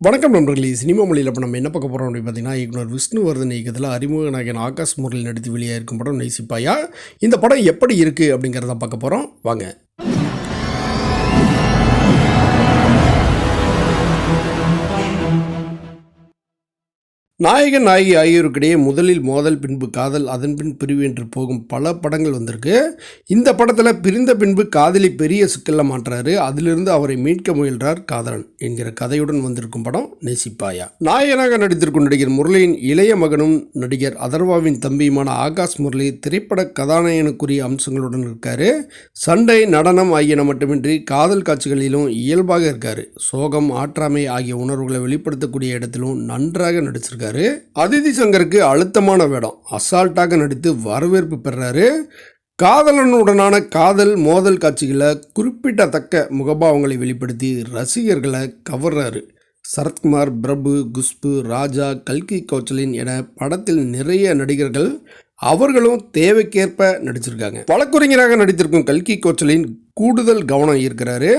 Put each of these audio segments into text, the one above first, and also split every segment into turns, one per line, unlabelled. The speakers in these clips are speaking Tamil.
வணக்கம் நண்பர்களே சினிமா மொழியில் இப்போ நம்ம என்ன பார்க்க போகிறோம் அப்படின்னு பார்த்தீங்கன்னா இயக்குனர் விஷ்ணுவர்தன் இயக்கத்தில் அறிமுக நாயகன் ஆகாஷ் முரளி நடித்து வெளியாக இருக்கும் படம் நேசிப்பாயா? இந்த படம் எப்படி இருக்குது அப்படிங்கிறத பார்க்க போகிறோம் வாங்க. நாயகன் நாயகி ஆகியோருக்கிடையே முதலில் மோதல் பின்பு காதல் அதன் பின் பிரிவு என்று போகும் பல படங்கள் வந்திருக்கு. இந்த படத்தில் பிரிந்த பின்பு காதலி பெரிய சிக்கலில் மாற்றாரு அதிலிருந்து அவரை மீட்க முயல்றார் காதலன் என்கிற கதையுடன் வந்திருக்கும் படம் நேசிப்பாயா. நாயகனாக நடித்திருக்கும் நடிகர் முரளியின் இளைய மகனும் நடிகர் அதர்வாவின் தம்பியுமான ஆகாஷ் முரளி திரைப்பட கதாநாயகனுக்குரிய அம்சங்களுடன் இருக்கார். சண்டை நடனம் ஆகியன மட்டுமின்றி காதல் காட்சிகளிலும் இயல்பாக இருக்கார். சோகம் ஆற்றாமை ஆகிய உணர்வுகளை வெளிப்படுத்தக்கூடிய இடத்திலும் நன்றாக நடிச்சிருக்காரு. அதிதி சங்கருக்கு அழுத்தமான வேடம். அசால்ட்டாக நடித்து வரவேற்பு பெறாரு. காதலனுடனான காதல் மோதல் காட்சிகளை குறிப்பிடத்தக்க முகபாவங்களை வெளிப்படுத்தி ரசிகர்களை கவர்றாரு. சரத்குமார் பிரபு குஷ்பு ராஜா கல்கி கோச்சலின் என படத்தில் நிறைய நடிகர்கள் அவர்களும் தேவைக்கேற்ப நடிச்சிருக்காங்க. வழக்குரைஞராக நடித்திருக்கும் கல்கி கோச்சலின் கூடுதல் கவனம் ஈர்க்கிறாரு.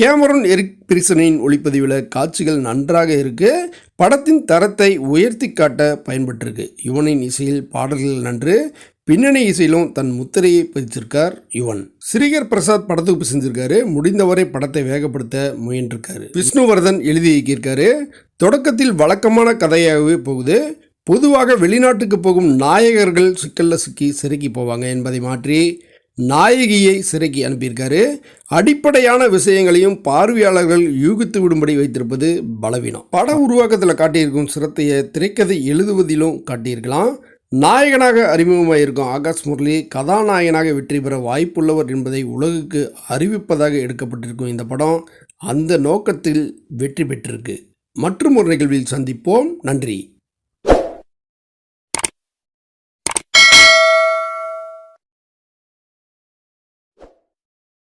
கேமரன் எரிக் பிரிசனின் ஒளிப்பதிவில் காட்சிகள் நன்றாக இருக்கு. படத்தின் தரத்தை உயர்த்தி காட்ட பயன்பட்டிருக்கு. யுவனின் இசையில் பாடல்கள் நன்று. பின்னணி இசையிலும் தன் முத்திரையை பதிச்சிருக்கார் யுவன். ஸ்ரீகர் பிரசாத் படத்துக்கு செஞ்சிருக்காரு. முடிந்தவரை படத்தை வேகப்படுத்த முயன்றிருக்காரு. விஷ்ணுவர்தன் எழுதி இயக்கியிருக்காரு. தொடக்கத்தில் வழக்கமான கதையாகவே போகுது. பொதுவாக வெளிநாட்டுக்கு போகும் நாயகர்கள் சிக்கலில் சிக்கி சிறுக்கி போவாங்க என்பதை மாற்றி நாயகியை சிறைக்கு அனுப்பியிருக்காரு. அடிப்படையான விஷயங்களையும் பார்வையாளர்கள் யூகித்து விடும்படி வைத்திருப்பது பலவீனம். பட உருவாக்கத்தில் காட்டியிருக்கும் சிரத்தையை திரைக்கதை எழுதுவதிலும் காட்டியிருக்கலாம். நாயகனாக அறிமுகமாக இருக்கும் ஆகாஷ் முரளி கதாநாயகனாக வெற்றி பெற வாய்ப்புள்ளவர் என்பதை உலகுக்கு அறிவிப்பதாக எடுக்கப்பட்டிருக்கும் இந்த படம் அந்த நோக்கத்தில் வெற்றி பெற்றிருக்கு. மற்றும் ஒரு நிகழ்வில் சந்திப்போம். நன்றி.